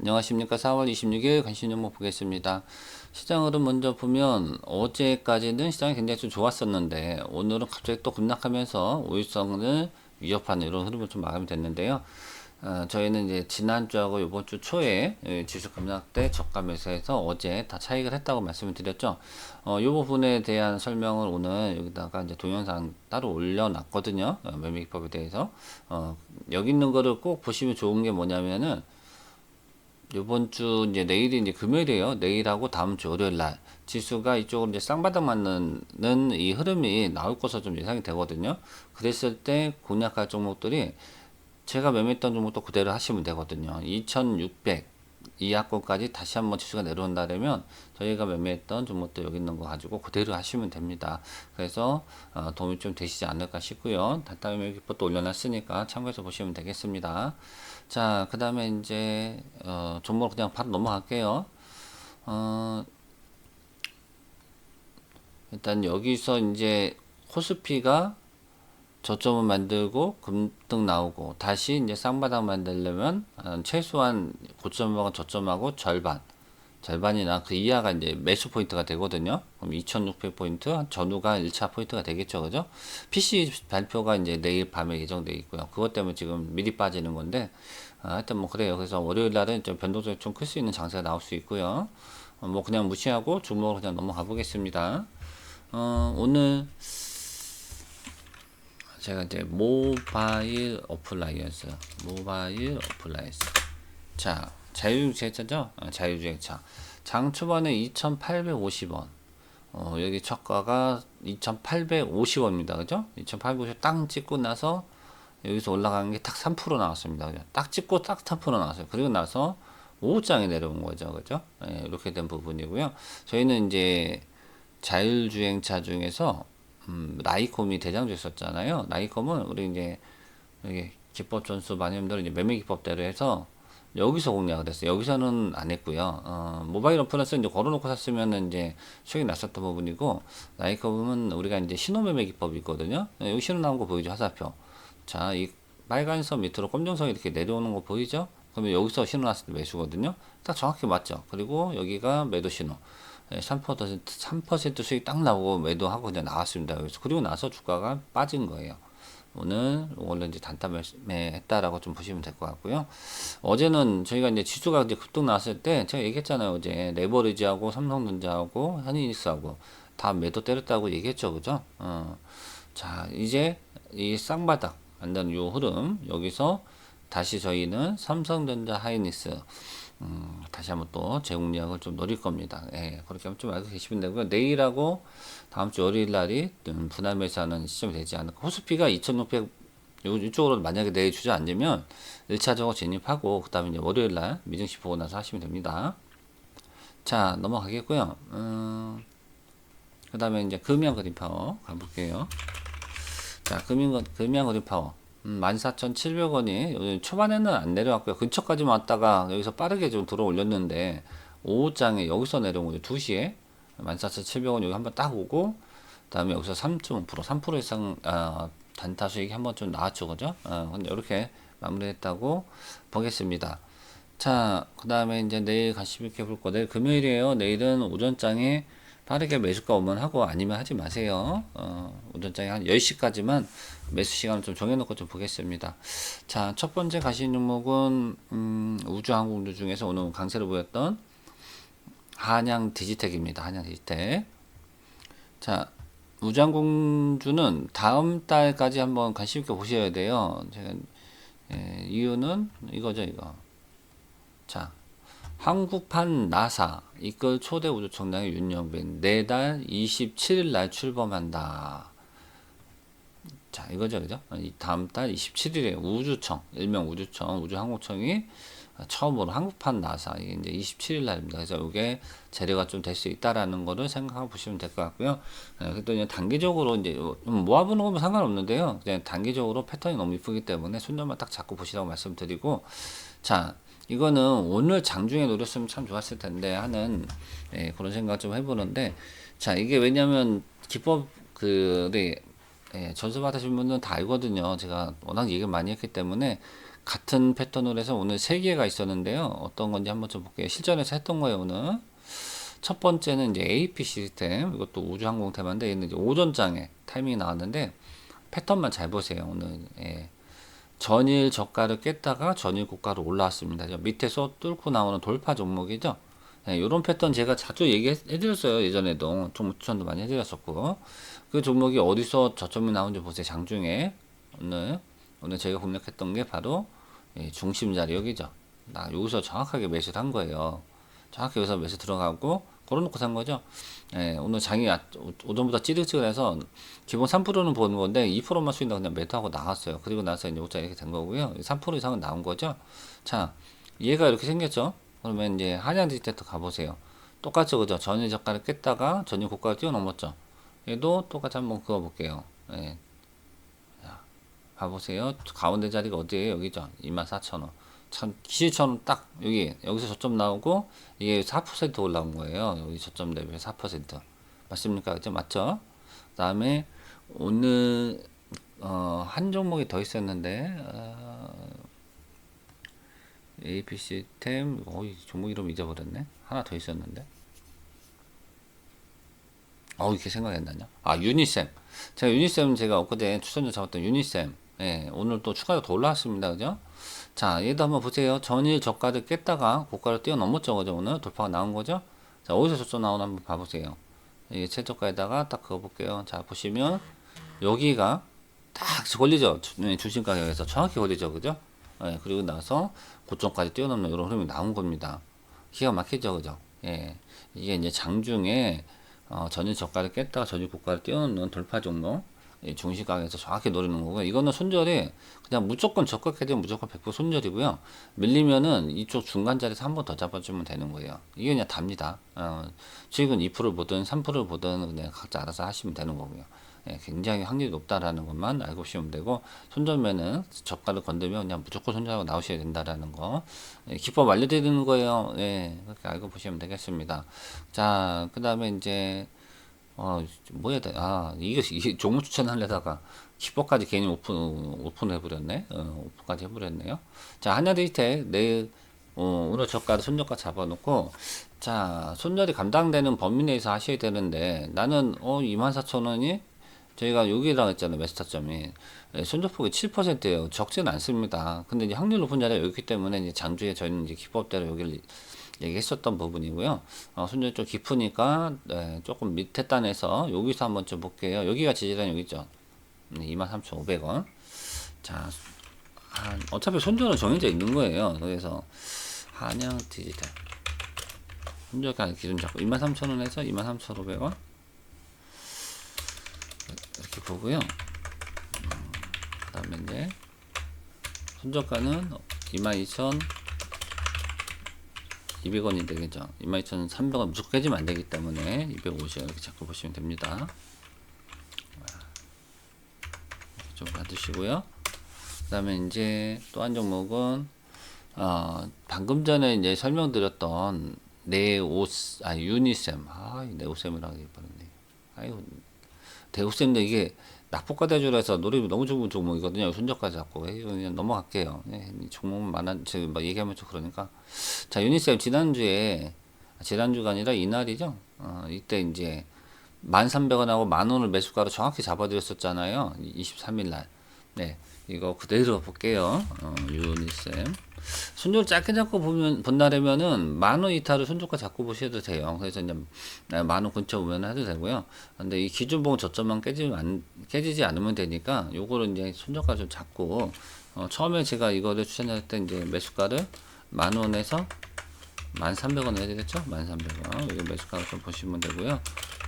안녕하십니까. 4월 26일 관심 종목 보겠습니다. 시장 흐름 먼저 보면 어제까지는 시장이 굉장히 좀 좋았었는데 오늘은 갑자기 또 급락하면서 오일성을 위협하는 이런 흐름을 좀 마감이 됐는데요. 어, 저희는 이제 지난주하고 이번 주 초에 예, 지수 급락 때 저가 매수해서 어제 다 차익을 했다고 말씀을 드렸죠. 어, 이 부분에 대한 설명을 오늘 여기다가 이제 동영상 따로 올려놨거든요. 어, 매매기법에 대해서. 어, 여기 있는 거를 꼭 보시면 좋은 게 뭐냐면은 이번 주 이제 내일이 이제 금요일이에요. 내일하고 다음 주 월요일 날 지수가 이쪽으로 이제 쌍바닥 맞는 이 흐름이 나올 것으로 좀 예상이 되거든요. 그랬을 때 공략할 종목들이 제가 매매했던 종목도 그대로 하시면 되거든요. 2600 이하권까지 다시 한번 지수가 내려온다면 저희가 매매했던 종목도 여기 있는 거 가지고 그대로 하시면 됩니다. 그래서 어, 도움이 좀 되시지 않을까 싶고요. 단타 매매 기법도 올려놨으니까 참고해서 보시면 되겠습니다. 자, 그 다음에 이제 어, 종목 그냥 바로 넘어갈게요. 어, 일단 여기서 이제 코스피가 저점을 만들고 금등 나오고 다시 이제 쌍바닥 만들려면 어, 최소한 고점하고 저점하고 절반 절반이나 그 이하가 이제 매수 포인트가 되거든요. 그럼 2,600포인트 전후가 1차 포인트가 되겠죠. 그죠? PC 발표가 이제 내일 밤에 예정돼 있고요. 그것 때문에 지금 미리 빠지는 건데 아, 하여튼 뭐 그래요. 그래서 월요일 날은 좀 변동성이 좀 클 수 있는 장세가 나올 수 있고요. 어, 뭐 그냥 무시하고 주목으로 그냥 넘어가 보겠습니다. 어, 오늘 제가 이제 모바일 어플라이언스 모바일 어플라이언스 자 자유주행차죠? 아, 자유주행차. 장 초반에 2850원. 어, 여기 첫가가 2850원입니다. 그죠? 2850원 땅 찍고 나서 여기서 올라가는 게딱 3% 나왔습니다. 그죠? 딱 찍고 딱 3% 나왔어요. 그리고 나서 5장에 내려온 거죠. 그죠? 예, 이렇게 된 부분이고요. 저희는 이제 자율주행차 중에서 음, 나이콤이 대장주였었잖아요. 나이콤은 우리 이제 여기 기법 전수 마님들 이제 매매 기법대로 해서 여기서 공략을 했어요. 여기서는 안 했고요. 어, 모바일 어플에서 이제 걸어놓고 샀으면 이제 수익이 났었던 부분이고 나이콤은 우리가 이제 신호 매매 기법이 있거든요. 네, 여기 신호 나온 거 보이죠? 화살표. 자, 이 빨간 선 밑으로 검정 선이 이렇게 내려오는 거 보이죠? 그러면 여기서 신호 났을 때 매수거든요. 딱 정확히 맞죠? 그리고 여기가 매도 신호. 3% 3% 수익 딱 나오고 매도하고 그냥 나왔습니다. 그래서 그리고 나서 주가가 빠진 거예요. 오늘 원래 이제 단타 매했다라고 좀 보시면 될 것 같고요. 어제는 저희가 이제 지수가 이제 급등 나왔을 때 제가 얘기했잖아요. 어제 레버리지하고 삼성전자하고 한인니스하고 다 매도 때렸다고 얘기했죠, 그죠? 어. 자 이제 이 쌍바닥 안다는 요 흐름 여기서 다시 저희는 삼성전자 하이니스 음, 다시 한번 또 재공략을 좀 노릴 겁니다. 예, 그렇게 한번 좀 알고 계시면 되고요. 내일하고 다음 주 월요일 날이 분할 매수하는 시점이 되지 않을까. 호스피가 2,600 이쪽으로 만약에 내일 주저앉으면 1차적으로 진입하고 그 다음에 이제 월요일 날 미증시 보고 나서 하시면 됩니다. 자 넘어가겠고요. 음, 그 다음에 이제 금양 그린 파워 가볼게요. 자 금양 금양 그린 파워. 음, 14,700원이 초반에는 안 내려왔고요. 근처까지 왔다가 여기서 빠르게 좀 들어 올렸는데 오후장에 여기서 내려온 거죠. 2시에 14,700원 여기 한번 딱 오고 그다음에 여기서 3.5% 3% 이상 어, 단타 수익이 한번 좀 나왔죠. 그죠? 어, 근데 이렇게 마무리했다고 보겠습니다. 자, 그 다음에 이제 내일 관심 있게 볼 거. 내일 금요일이에요. 내일은 오전장에 빠르게 매수가 오면 하고 아니면 하지 마세요. 어, 오전장에 한 10시까지만 매수 시간을 좀 정해놓고 좀 보겠습니다. 자, 첫 번째 가시는 종목은 음, 우주항공주 중에서 오늘 강세를 보였던 한양 디지텍입니다. 한양 디지텍. 자, 우주항공주는 다음 달까지 한번 관심 있게 보셔야 돼요. 제가 예, 이유는 이거죠, 이거. 자, 한국판 나사 이끌 초대 우주 청량의 윤영빈 내달 27일 날 출범한다. 자, 이거죠, 그죠? 이 다음 달 27일에 우주청, 일명 우주청, 우주항공청이 처음으로 한국판 나사, 이게 이제 27일 날입니다. 그래서 이게 재료가 좀 될 수 있다라는 거를 생각하고 보시면 될 것 같고요. 그래도 이제 단기적으로 이제 모아보는 거면 상관없는데요. 그냥 단기적으로 패턴이 너무 이쁘기 때문에 손절만 딱 잡고 보시라고 말씀드리고, 자, 이거는 오늘 장중에 노렸으면 참 좋았을 텐데 하는 예, 그런 생각 좀 해보는데 자 이게 왜냐면 기법 그 네, 예, 전수 받으신 분들은 다 알거든요. 제가 워낙 얘기를 많이 했기 때문에 같은 패턴으로 해서 오늘 세 개가 있었는데요. 어떤 건지 한번 좀 볼게요. 실전에서 했던 거예요, 오늘. 첫 번째는 이제 AP 시스템. 이것도 우주항공 테마인데 얘는 이제 오전장에 타이밍이 나왔는데 패턴만 잘 보세요, 오늘. 예. 전일 저가를 깼다가 전일 고가로 올라왔습니다. 저 밑에서 뚫고 나오는 돌파 종목이죠. 네, 이런 패턴 제가 자주 얘기해드렸어요. 예전에도 종목 추천도 많이 해드렸었고 그 종목이 어디서 저점이 나온지 보세요. 장중에 오늘 오늘 제가 공략했던 게 바로 이 중심 자리 여기죠. 나 여기서 정확하게 매수를 한 거예요. 정확히 여기서 매수 들어가고 걸어놓고 산 거죠. 예, 오늘 장이 아- 오- 오전보다 찌릿찌릿해서 기본 3%는 보는 건데 2%만 수익 나 그냥 매도하고 나왔어요. 그리고 나서 이제 오자 이렇게 된 거고요. 3% 이상은 나온 거죠. 자, 얘가 이렇게 생겼죠. 그러면 이제 한양 디지털 가보세요. 똑같죠, 그죠? 전일 저가를 깼다가 전일 고가를 뛰어넘었죠. 얘도 똑같이 한번 그어볼게요. 예. 자, 봐보세요. 가운데 자리가 어디에요? 여기죠. 24,000원. 참 기시처럼 딱 여기 여기서 저점 나오고 이게 4% 올라온 거예요. 여기 저점 대비 4% 맞습니까? 그죠? 맞죠? 그다음에 오늘 어, 한 종목이 더 있었는데 어, AP 시스템 어이 종목 이름 잊어버렸네. 하나 더 있었는데. 어 이렇게 생각이 안 나냐? 아 유니셈. 제가 유니셈 제가 엊그제 추천주 잡았던 유니셈. 예, 오늘 또 추가로 더 올라왔습니다. 그죠? 자, 얘도 한번 보세요. 전일 저가를 깼다가 고가를 뛰어넘었죠. 그죠? 오늘 돌파가 나온 거죠? 자, 어디서 저점 나오나 한번 봐보세요. 이게 최저가에다가 딱 그거 볼게요. 자, 보시면 여기가 딱 걸리죠. 주- 네, 주식 가격에서 정확히 걸리죠. 그죠? 예, 그리고 나서 고점까지 뛰어넘는 이런 흐름이 나온 겁니다. 기가 막히죠. 그죠? 예. 이게 이제 장중에 어, 전일 저가를 깼다가 전일 고가를 뛰어넘는 돌파 종목 이 중시 가격에서 정확히 노리는 거고요. 이거는 손절이 그냥 무조건 적극해야 되면 무조건 100% 손절이고요. 밀리면은 이쪽 중간 자리에서 한 번 더 잡아주면 되는 거예요. 이게 그냥 답니다. 어, 수익은 2%를 보든 3%를 보든 그냥 각자 알아서 하시면 되는 거고요. 예, 굉장히 확률이 높다라는 것만 알고 오시면 되고 손절면은 저가를 건들면 그냥 무조건 손절하고 나오셔야 된다라는 거 예, 기법 알려드리는 거예요. 예, 그렇게 알고 보시면 되겠습니다. 자, 그 다음에 이제 어, 뭐 해야 돼? 아, 이게, 이게 종목 추천하려다가 기법까지 괜히 오픈, 오픈 해버렸네? 어, 오픈까지 해버렸네요. 자, 한야데이텍 내일, 어, 오늘 저가를 손절가 잡아놓고, 자, 손절이 감당되는 범위 내에서 하셔야 되는데, 나는, 어, 24,000원이 저희가 여기라고 했잖아요. 메스터점이. 예, 손절폭이 7%예요. 적지는 않습니다. 근데 이제 확률 높은 자리가 여기 때문에 이제 장주에 저희는 이제 기법대로 여기를 얘기했었던 부분이고요. 어, 손절 좀 깊으니까 네, 조금 밑에 단에서 여기서 한번 좀 볼게요. 여기가 지지란 여기 있죠. 네, 23,500원. 자, 한, 어차피 손절은 정해져 있는 거예요. 그래서 한양 디지털 손절가 기준 잡고 23,000원에서 23,500원 이렇게 보고요. 음, 그다음에 이제 손절가는 22,000 200원이 되겠죠. 22,300원 무조건 깨지면 안 되기 때문에 250원 이렇게 잡고 보시면 됩니다. 이렇게 좀 받으시고요. 그 다음에 이제 또 한 종목은 어, 방금 전에 이제 설명드렸던 네오스 아 유니셈 아 네오셈이라고 얘기했네. 아이고 대우쌤도 이게 낙폭과 대조해서 노래 너무 좋은 종목이거든요. 손절까지 잡고 그냥 넘어갈게요. 예, 이 종목은 많아 지금 막 얘기하면 좀 그러니까 자 유니쌤 지난주에 지난주가 아니라 이날이죠. 어, 이때 이제 1,300원하고 만 원을 매수가로 정확히 잡아드렸었잖아요. 23일 날. 네, 이거 그대로 볼게요. 어, 유니쌤. 손절 짧게 잡고 보면 본다라면은 만원 이타를 손절가 잡고 보셔도 돼요. 그래서 이제 만원 근처 오면 해도 되고요. 근데 이 기준봉 저점만 깨지면 안, 깨지지 않으면 되니까 요거를 이제 손절가 좀 잡고 어, 처음에 제가 이거를 추천할 때 이제 매수가를 만 원에서 만 삼백 원 해야 되겠죠? 만 삼백 원. 여기 매수가를 좀 보시면 되고요.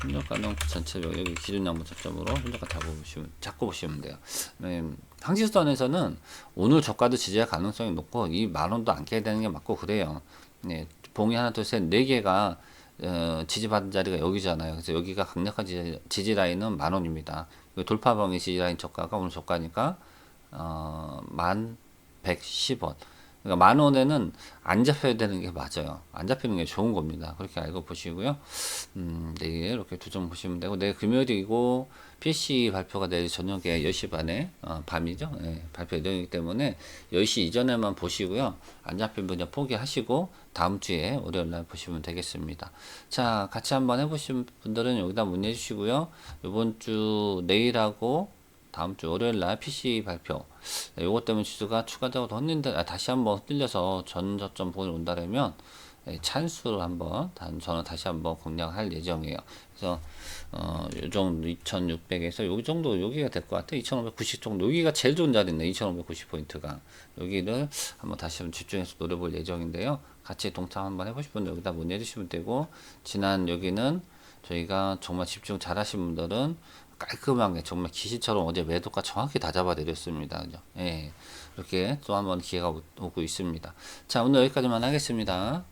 손절가는 전체 여기 기준 양보 저점으로 손절가 잡고 보시면 잡고 보시면 돼요. 네, 항시선에서는 오늘 저가도 지지할 가능성이 높고 이 만 원도 안 깨야 되는 게 맞고 그래요. 네, 봉이 하나 둘 셋 네 개가 어, 지지받은 자리가 여기잖아요. 그래서 여기가 강력한 지지, 지지 라인은 만 원입니다. 그 돌파범위 지지 라인 저가가 오늘 저가니까 어, 만 110원. 그러니까 만 원에는 안 잡혀야 되는 게 맞아요. 안 잡히는 게 좋은 겁니다. 그렇게 알고 보시고요. 음, 내일 이렇게 두 점 보시면 되고 내일 금요일이고 PC 발표가 내일 저녁에 10시 반에 어, 밤이죠. 예, 발표 예정이기 때문에 10시 이전에만 보시고요. 안 잡힌 분야 포기하시고 다음 주에 월요일 날 보시면 되겠습니다. 자, 같이 한번 해보신 분들은 여기다 문의해 주시고요. 이번 주 내일하고 다음 주 월요일 날 PC 발표. 네, 요것 때문에 지수가 추가적으로 흔든다, 아, 다시 한번 흔들려서 전저점 부분이 온다면 예, 찬스로 한번 단 저는 다시 한번 공략할 예정이에요. 그래서 어, 요 정도 2,600에서 요 정도 여기가 될 것 같아요. 2,590 정도 여기가 제일 좋은 자리네. 2,590 포인트가 여기를 한번 다시 한번 집중해서 노려볼 예정인데요. 같이 동참 한번 해보실 분들 여기다 문의해 주시면 되고 지난 여기는 저희가 정말 집중 잘 하신 분들은 깔끔하게 정말 기시처럼 어제 매도가 정확히 다 잡아드렸습니다. 그죠? 예. 이렇게 또 한번 기회가 오- 오고 있습니다. 자, 오늘 여기까지만 하겠습니다.